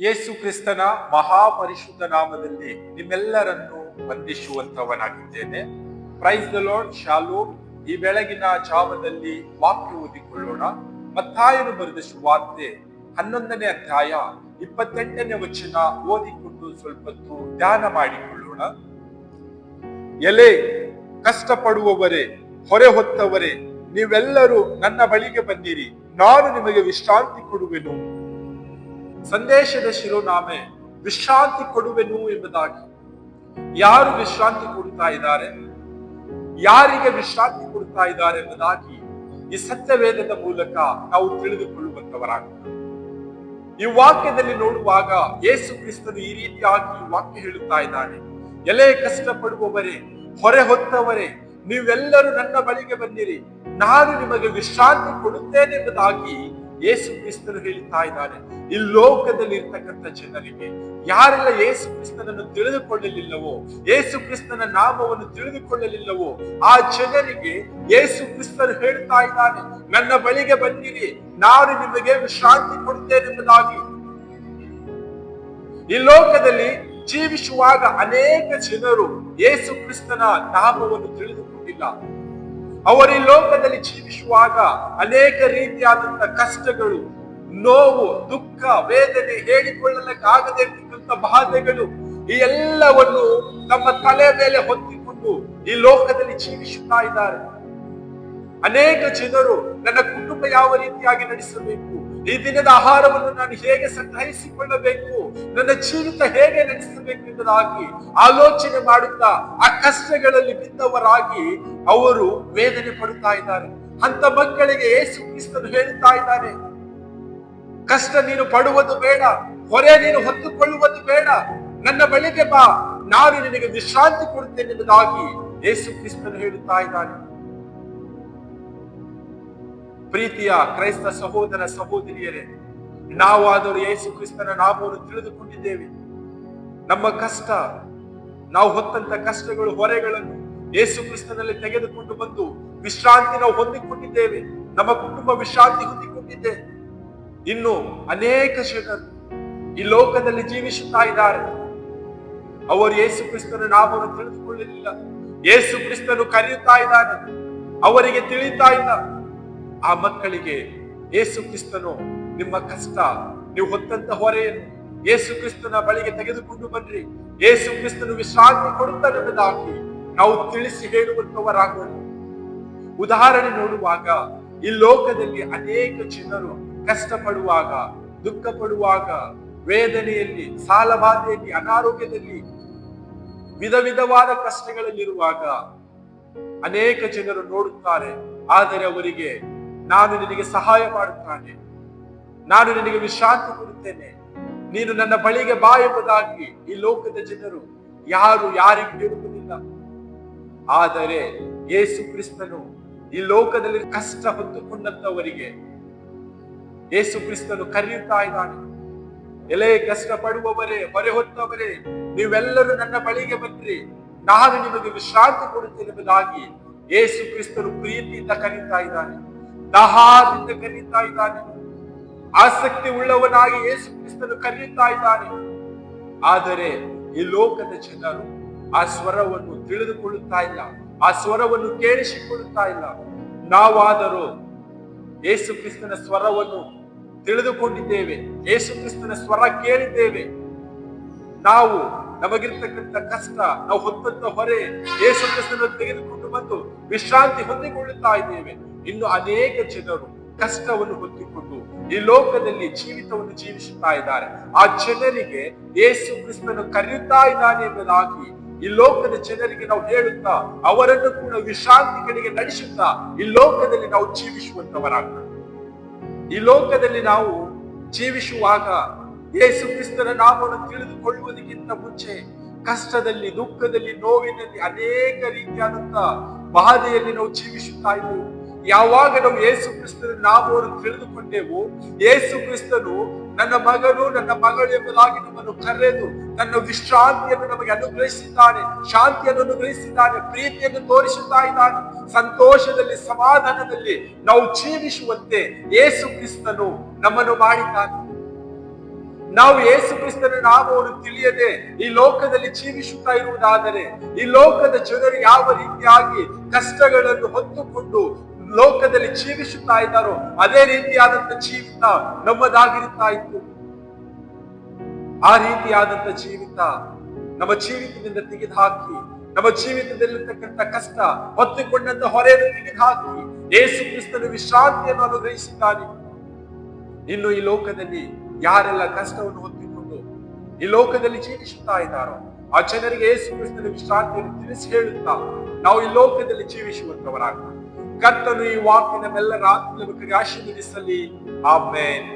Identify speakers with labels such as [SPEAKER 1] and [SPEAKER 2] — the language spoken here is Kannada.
[SPEAKER 1] ಯೇಸು ಕ್ರಿಸ್ತನ ಮಹಾಪರಿಶುದ್ಧ ನಾಮದಲ್ಲಿ ನಿಮ್ಮೆಲ್ಲರನ್ನು ವಂದಿಸುವಂತವನಾಗಿದ್ದೇನೆ ಪ್ರೈಸ್ ದ ಲಾರ್ಡ್ ಶಾಲು ಈ ಬೆಳಗಿನ ಜಾವದಲ್ಲಿ ವಾಕ್ಯ ಓದಿಕೊಳ್ಳೋಣ. ಮತ್ತಾಯನು ಬರೆದ ಸುವಾರ್ತೆ ಹನ್ನೊಂದನೇ ಅಧ್ಯಾಯ ಇಪ್ಪತ್ತೆಂಟನೇ ವಚನ ಓದಿಕೊಂಡು ಸ್ವಲ್ಪ ಹೊತ್ತು ಧ್ಯಾನ ಮಾಡಿಕೊಳ್ಳೋಣ. ಎಲೆ, ಕಷ್ಟಪಡುವವರೇ, ಹೊರೆ ಹೊತ್ತವರೇ, ನೀವೆಲ್ಲರೂ ನನ್ನ ಬಳಿಗೆ ಬನ್ನಿರಿ ನಾನು ನಿಮಗೆ ವಿಶ್ರಾಂತಿ ಕೊಡುವೆನು. ಸಂದೇಶದ ಶಿರೋನಾಮೆ ವಿಶ್ರಾಂತಿ ಕೊಡುವೆನು ಎಂಬುದಾಗಿ. ಯಾರು ವಿಶ್ರಾಂತಿ ಕೊಡ್ತಾ ಇದ್ದಾರೆ? ಯಾರಿಗೆ ವಿಶ್ರಾಂತಿ ಕೊಡ್ತಾ ಇದ್ದಾರೆ ಎಂಬುದಾಗಿ ಈ ಸತ್ಯವೇದದ ಮೂಲಕ ನಾವು ತಿಳಿದುಕೊಳ್ಳುವಂತವರಾಗ ಈ ವಾಕ್ಯದಲ್ಲಿ ನೋಡುವಾಗ ಯೇಸು ಕ್ರಿಸ್ತನು ಈ ರೀತಿಯಾಗಿ ವಾಕ್ಯ ಹೇಳುತ್ತಾ ಇದ್ದಾನೆ. ಎಲೆ ಕಷ್ಟಪಡುವವರೇ, ಹೊರೆ ಹೊತ್ತವರೇ, ನೀವೆಲ್ಲರೂ ನನ್ನ ಬಳಿಗೆ ಬಂದಿರಿ ನಾನು ನಿಮಗೆ ವಿಶ್ರಾಂತಿ ಕೊಡುತ್ತೇನೆ ಎಂಬುದಾಗಿ ಯೇಸು ಕ್ರಿಸ್ತನು ಹೇಳ್ತಾ ಇದ್ದಾನೆ, ಈ ಲೋಕದಲ್ಲಿ ಇರ್ತಕ್ಕಂಥ ಜನರಿಗೆ ಯಾರೆಲ್ಲ ಯೇಸು ಕ್ರಿಸ್ತನನ್ನು ತಿಳಿದುಕೊಳ್ಳಲಿಲ್ಲವೋ, ಯೇಸು ಕ್ರಿಸ್ತನ ನಾಮವನ್ನು ತಿಳಿದುಕೊಳ್ಳಲಿಲ್ಲವೋ, ಆ ಜನರಿಗೆ ಯೇಸು ಕ್ರಿಸ್ತನು ಹೇಳ್ತಾ ಇದ್ದಾನೆ, ನನ್ನ ಬಳಿಗೆ ಬಂದಿರಿ ನಾನು ನಿಮಗೆ ವಿಶ್ರಾಂತಿ ಕೊಡುತ್ತೇನೆ ಎಂಬುದಾಗಿ. ಈ ಲೋಕದಲ್ಲಿ ಜೀವಿಸುವಾಗ ಅನೇಕ ಜನರು ಯೇಸು ಕ್ರಿಸ್ತನ ನಾಮವನ್ನು ತಿಳಿದುಕೊಂಡಿಲ್ಲ. ಅವರು ಈ ಲೋಕದಲ್ಲಿ ಜೀವಿಸುವಾಗ ಅನೇಕ ರೀತಿಯಾದಂತ ಕಷ್ಟಗಳು, ನೋವು, ದುಃಖ, ವೇದನೆ ಹೇಳಿಕೊಳ್ಳಲಕ್ಕಾಗದೆ ಇರ್ತಕ್ಕಂಥ ಬಾಧೆಗಳು ಈ ಎಲ್ಲವನ್ನು ತಮ್ಮ ತಲೆ ಮೇಲೆ ಹೊತ್ತಿಕೊಂಡು ಈ ಲೋಕದಲ್ಲಿ ಜೀವಿಸುತ್ತಾ ಇದ್ದಾರೆ. ಅನೇಕ ಜನರು ನನ್ನ ಕುಟುಂಬ ಯಾವ ರೀತಿಯಾಗಿ ನಡೆಸಬೇಕು? ಈ ದಿನದ ಆಹಾರವನ್ನು ನಾನು ಹೇಗೆ ಸಂಗ್ರಹಿಸಿಕೊಳ್ಳಬೇಕು? ನನ್ನ ಜೀವಿತ ಹೇಗೆ ನಡೆಸಬೇಕು ಎಂಬುದಾಗಿ ಆಲೋಚನೆ ಮಾಡುತ್ತಾ, ಆ ಕಷ್ಟಗಳಲ್ಲಿ ಬಿದ್ದವರಾಗಿ ಅವರು ವೇದನೆ ಪಡುತ್ತಾ ಇದ್ದಾರೆ. ಅಂತ ಮಕ್ಕಳಿಗೆ ಏಸು ಕ್ರಿಸ್ತನು ಹೇಳುತ್ತಾ ಇದ್ದಾರೆ ಕಷ್ಟ ನೀನು ಪಡುವುದು ಬೇಡ, ಹೊರೆ ನೀನು ಹೊತ್ತುಕೊಳ್ಳುವುದು ಬೇಡ. ನನ್ನ ಬಳಿಗೆ ಬಾ, ನಾನು ನಿನಗೆ ವಿಶ್ರಾಂತಿ ಕೊಡುತ್ತೇನೆ ಎಂಬುದಾಗಿ ಯೇಸು ಕ್ರಿಸ್ತನು ಹೇಳುತ್ತಾ ಇದ್ದಾನೆ. ಪ್ರೀತಿಯ ಕ್ರೈಸ್ತ ಸಹೋದರ ಸಹೋದರಿಯರೇ ನಾವಾದರೂ ಯೇಸು ಕ್ರಿಸ್ತನ ನಾಮವನ್ನು ತಿಳಿದುಕೊಂಡಿದ್ದೇವೆ. ನಮ್ಮ ಕಷ್ಟ, ನಾವು ಹೊತ್ತಂತ ಕಷ್ಟಗಳು, ಹೊರೆಗಳನ್ನು ಯೇಸು ಕ್ರಿಸ್ತನಲ್ಲಿ ತೆಗೆದುಕೊಂಡು ಬಂದು ವಿಶ್ರಾಂತಿ ನಾವು ಹೊಂದಿಕೊಂಡಿದ್ದೇವೆ. ನಮ್ಮ ಕುಟುಂಬ ವಿಶ್ರಾಂತಿ ಹೊಂದಿಕೊಂಡಿದ್ದೆ ಇನ್ನು ಅನೇಕ ಜನರು ಈ ಲೋಕದಲ್ಲಿ ಜೀವಿಸುತ್ತಾ ಇದ್ದಾರೆ. ಅವರು ಯೇಸು ಕ್ರಿಸ್ತನ ನಾಮವನ್ನು ತಿಳಿದುಕೊಳ್ಳಲಿಲ್ಲ. ಯೇಸು ಕ್ರಿಸ್ತನು ಕರೆಯುತ್ತಾ ಇದ್ದಾನೆ. ಅವರಿಗೆ ತಿಳಿತಾ ಇಲ್ಲ. ಆ ಮಕ್ಕಳಿಗೆ ಏಸು ಕ್ರಿಸ್ತನು ನಿಮ್ಮ ಕಷ್ಟ, ನೀವು ಹೊತ್ತಂತ ಹೊರೆಯನ್ನು ಏಸು ಕ್ರಿಸ್ತನ ಬಳಿಗೆ ತೆಗೆದುಕೊಂಡು ಬನ್ರಿ ಏಸು ಕ್ರಿಸ್ತನು ವಿಶ್ರಾಂತಿ ಕೊಡುತ್ತಾನೆ ಎಂಬುದಾಗಿ ನಾವು ತಿಳಿಸಿ ಹೇಳುವಂತವರಾಗೋಣ ಉದಾಹರಣೆ ನೋಡುವಾಗ, ಈ ಲೋಕದಲ್ಲಿ ಅನೇಕ ಜನರು ಕಷ್ಟಪಡುವಾಗ ದುಃಖ ಪಡುವಾಗ ವೇದನೆಯಲ್ಲಿ, ಸಾಲಬಾಧೆಯಲ್ಲಿ, ಅನಾರೋಗ್ಯದಲ್ಲಿ, ವಿಧ ವಿಧವಾದ ಕಷ್ಟಗಳಲ್ಲಿರುವಾಗ ಅನೇಕ ಜನರು ನೋಡುತ್ತಾರೆ, ಆದರೆ ಅವರಿಗೆ ನಾನು ನಿನಗೆ ಸಹಾಯ ಮಾಡುತ್ತಾನೆ. ನಾನು ನಿನಗೆ ವಿಶ್ರಾಂತಿ ಕೊಡುತ್ತೇನೆ. ನೀನು ನನ್ನ ಬಳಿಗೆ ಬಾ ಎಂಬುದಾಗಿ ಈ ಲೋಕದ ಜನರು ಯಾರು ಯಾರಿಗೂ ಹೇಳುವುದಿಲ್ಲ. ಆದರೆ ಯೇಸು ಕ್ರಿಸ್ತನು ಈ ಲೋಕದಲ್ಲಿ ಕಷ್ಟ ಹೊತ್ತುಕೊಂಡಂತವರಿಗೆ ಯೇಸು ಕ್ರಿಸ್ತನು ಕರೆಯುತ್ತಾ ಇದ್ದಾನೆ. ಎಲೆ ಕಷ್ಟ ಪಡುವವರೇ ಹೊರೆ ಹೊತ್ತವರೇ, ನೀವೆಲ್ಲರೂ ನನ್ನ ಬಳಿಗೆ ಬನ್ನಿರಿ. ನಾನು ನಿಮಗೆ ವಿಶ್ರಾಂತಿ ಕೊಡುತ್ತೇನೆ ಎಂಬುದಾಗಿ ಯೇಸು ಕ್ರಿಸ್ತನು ಪ್ರೀತಿಯಿಂದ ಕರೀತಾ ಇದ್ದಾನೆ. ದಹಾದಿಂದ ಕರೀತಾ ಇದ್ದಾನೆ. ಆಸಕ್ತಿ ಉಳ್ಳವನಾಗಿ ಯೇಸು ಕ್ರಿಸ್ತನು ಕರೀತಾ ಇದ್ದಾನೆ. ಆದರೆ ಈ ಲೋಕದ ಜನರು ಆ ಸ್ವರವನ್ನು ತಿಳಿದುಕೊಳ್ಳುತ್ತಾ ಇಲ್ಲ, ಆ ಸ್ವರವನ್ನು ಕೇಳಿಸಿಕೊಳ್ಳುತ್ತಾ ಇಲ್ಲ. ನಾವಾದರೂ ಯೇಸು ಕ್ರಿಸ್ತನ ಸ್ವರವನ್ನು ತಿಳಿದುಕೊಂಡಿದ್ದೇವೆ, ಯೇಸು ಕ್ರಿಸ್ತನ ಸ್ವರ ಕೇಳಿದ್ದೇವೆ. ನಾವು ನಮಗಿರ್ತಕ್ಕಂಥ ಕಷ್ಟ, ನಾವು ಹೊತ್ತಂತ ಹೊರೆ, ಯೇಸು ಕ್ರಿಸ್ತನ ತೆಗೆದುಕೊಂಡು ಬಂದು ವಿಶ್ರಾಂತಿ ಹೊಂದಿಕೊಳ್ಳುತ್ತಾ ಇದ್ದೇವೆ. ಇನ್ನು ಅನೇಕ ಜನರು ಕಷ್ಟವನ್ನು ಹೊತ್ತಿಕೊಂಡು ಈ ಲೋಕದಲ್ಲಿ ಜೀವಿತವನ್ನು ಜೀವಿಸುತ್ತಾ ಇದ್ದಾರೆ. ಆ ಜನರಿಗೆ ಯೇಸು ಕ್ರಿಸ್ತನು ಕರೆಯುತ್ತಾ ಇದ್ದಾನೆ ಎಂಬುದಾಗಿ ಈ ಲೋಕದ ಜನರಿಗೆ ನಾವು ಹೇಳುತ್ತಾ, ಅವರನ್ನು ಕೂಡ ವಿಶ್ರಾಂತಿ ಕಡೆಗೆ ನಡೆಸುತ್ತಾ ಈ ಲೋಕದಲ್ಲಿ ನಾವು ಜೀವಿಸುವಂತವರಾಗ್ತದೆ ಈ ಲೋಕದಲ್ಲಿ ನಾವು ಜೀವಿಸುವಾಗ ಯೇಸು ಕ್ರಿಸ್ತನ ನಾಮವನ್ನು ತಿಳಿದುಕೊಳ್ಳುವುದಕ್ಕಿಂತ ಮುಂಚೆ ಕಷ್ಟದಲ್ಲಿ, ದುಃಖದಲ್ಲಿ, ನೋವಿನಲ್ಲಿ ಅನೇಕ ರೀತಿಯಾದಂತ ಬಾಧೆಯಲ್ಲಿ ನಾವು ಜೀವಿಸುತ್ತಾ ಇದ್ದೆವು. ಯಾವಾಗ ನಾವು ಯೇಸು ಕ್ರಿಸ್ತನ ನಾಮವನ್ನು ತಿಳಿದುಕೊಂಡೆವು, ಯೇಸು ಕ್ರಿಸ್ತನು ನನ್ನ ಮಗನು, ನನ್ನ ಮಗಳು ಎಂಬುದಾಗಿ ನಮ್ಮನ್ನು ಕರೆದು ತನ್ನ ವಿಶ್ರಾಂತಿಯನ್ನು ನಮಗೆ ಅನುಗ್ರಹಿಸಿದ್ದಾನೆ, ಶಾಂತಿಯನ್ನು ಅನುಗ್ರಹಿಸಿದ್ದಾನೆ, ಪ್ರೀತಿಯನ್ನು ತೋರಿಸುತ್ತಾ ಇದ್ದಾನೆ. ಸಂತೋಷದಲ್ಲಿ, ಸಮಾಧಾನದಲ್ಲಿ ನಾವು ಜೀವಿಸುವಂತೆ ಯೇಸು ಕ್ರಿಸ್ತನು ನಮ್ಮನ್ನು ಮಾಡಿದ್ದಾನೆ. ನಾವು ಯೇಸು ಕ್ರಿಸ್ತನ ನಾಮವನ್ನು ತಿಳಿಯದೆ ಈ ಲೋಕದಲ್ಲಿ ಜೀವಿಸುತ್ತಾ ಇರುವುದಾದರೆ, ಈ ಲೋಕದ ಜನರು ಯಾವ ರೀತಿಯಾಗಿ ಕಷ್ಟಗಳನ್ನು ಹೊತ್ತುಕೊಂಡು ಲೋಕದಲ್ಲಿ ಜೀವಿಸುತ್ತಾ ಇದ್ದಾರೋ, ಅದೇ ರೀತಿಯಾದಂತ ಜೀವಿತ ನಮ್ಮದಾಗಿರುತ್ತಾ ಇತ್ತು. ಆ ರೀತಿಯಾದಂತ ಜೀವಿತ ನಮ್ಮ ಜೀವಿತದಿಂದ ತೆಗೆದು ಹಾಕಿ ನಮ್ಮ ಜೀವಿತದಲ್ಲಿರ್ತಕ್ಕಂಥ ಕಷ್ಟ ಹೊತ್ತುಕೊಂಡಂತ ಹೊರೆಯನ್ನು ತೆಗೆದು ಹಾಕಿ ಯೇಸು ಕ್ರಿಸ್ತನ ವಿಶ್ರಾಂತಿಯನ್ನು ಅನುಗ್ರಹಿಸಿದ್ದಾನೆ. ಇನ್ನು ಈ ಲೋಕದಲ್ಲಿ ಯಾರೆಲ್ಲ ಕಷ್ಟವನ್ನು ಹೊತ್ತಿಕೊಂಡು ಈ ಲೋಕದಲ್ಲಿ ಜೀವಿಸುತ್ತಾ ಇದ್ದಾರೋ, ಆ ಜನರಿಗೆ ಯೇಸು ಕ್ರಿಸ್ತನ ವಿಶ್ರಾಂತಿಯನ್ನು ತಿಳಿಸಿ ಹೇಳುತ್ತಾ, ನಾವು ಈ ಲೋಕದಲ್ಲಿ ಜೀವಿಸುವಂತವರಾಗ ಕರ್ತನು ಈ ವಾಕಿನ ನಮ್ಮೆಲ್ಲರ ಆತ್ಮೀಯ ಆಶೀರ್ವದಿಸಲಿ ಆಮೇನ್